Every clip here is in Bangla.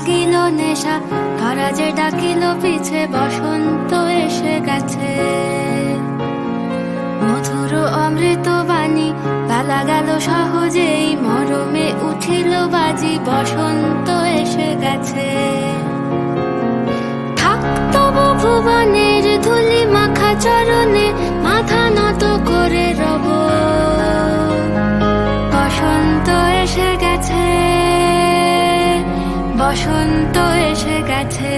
লাগিল নেশা ধরা যে ডাকিল পিছে, বসন্ত এসে গেছে। মধুর অমৃত বাণী পালা গেল সহজেই, মরমে উঠিল বাজি, বসন্ত বসন্ত এসে গেছে।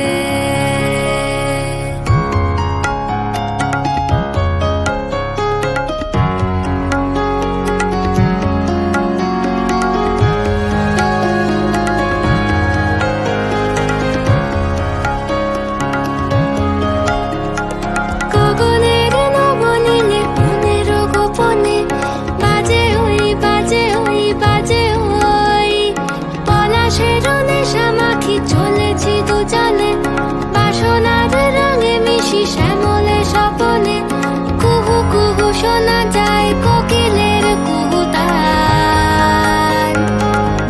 শোনা যায় কোকিলের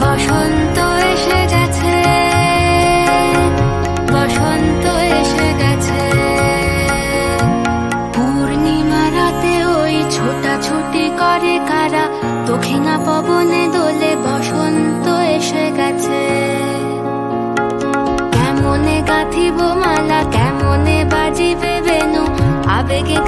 বসন্ত এসে গেছে, বসন্ত এসে গেছে। ওই ছোটাছুটি করে কারা বসন্ত এসে গেছে। কেমনে মালা, কেমনে বাজিবে বেনু, আবেগে